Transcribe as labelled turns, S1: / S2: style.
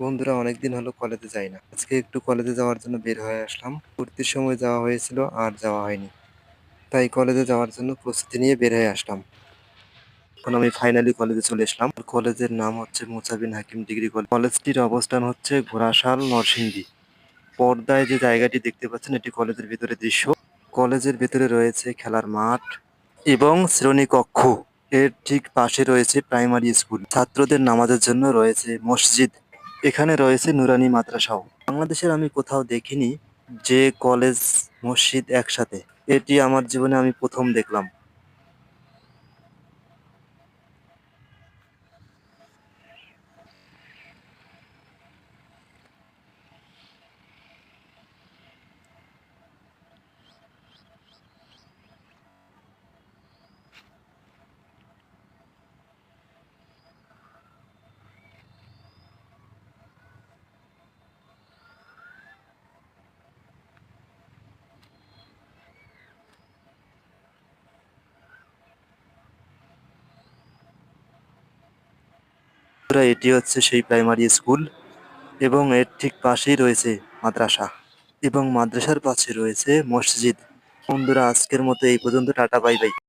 S1: বন্ধুরা অনেকদিন হলো কলেজে যাই না। আজকে একটু কলেজে যাওয়ার জন্য বের হয়ে আসলাম। ভর্তির সময় যাওয়া হয়েছিল, আর যাওয়া হয়নি। তাই কলেজে যাওয়ার জন্য প্রস্তুতি নিয়ে বের হয়ে আসলাম। এখন আমি ফাইনালি কলেজে চলে আসলাম কলেজের নাম হচ্ছে মুসাবিন হাকিম ডিগ্রি কলেজ। কলেজটির অবস্থান হচ্ছে ঘোড়াশাল, নরসিংদী। পর্দায় যে জায়গাটি দেখতে পাচ্ছেন, এটি কলেজের ভিতরে দৃশ্য। কলেজের ভিতরে রয়েছে খেলার মাঠ এবং শ্রেণীকক্ষ। এর ঠিক পাশে রয়েছে প্রাইমারি স্কুল ছাত্রদের নামাজের জন্য রয়েছে মসজিদ। এখানে রয়েছে নুরানি মাদ্রাসাও। বাংলাদেশের আমি কোথাও দেখিনি যে কলেজ মসজিদ একসাথে। এটি আমার জীবনে আমি প্রথম দেখলাম। এটি হচ্ছে সেই প্রাইমারি স্কুল এবং এর ঠিক পাশেই রয়েছে মাদ্রাসা এবং মাদ্রাসার পাশে রয়েছে মসজিদ। বন্ধুরা, আজকের মতো এই পর্যন্ত। Tata, bye bye.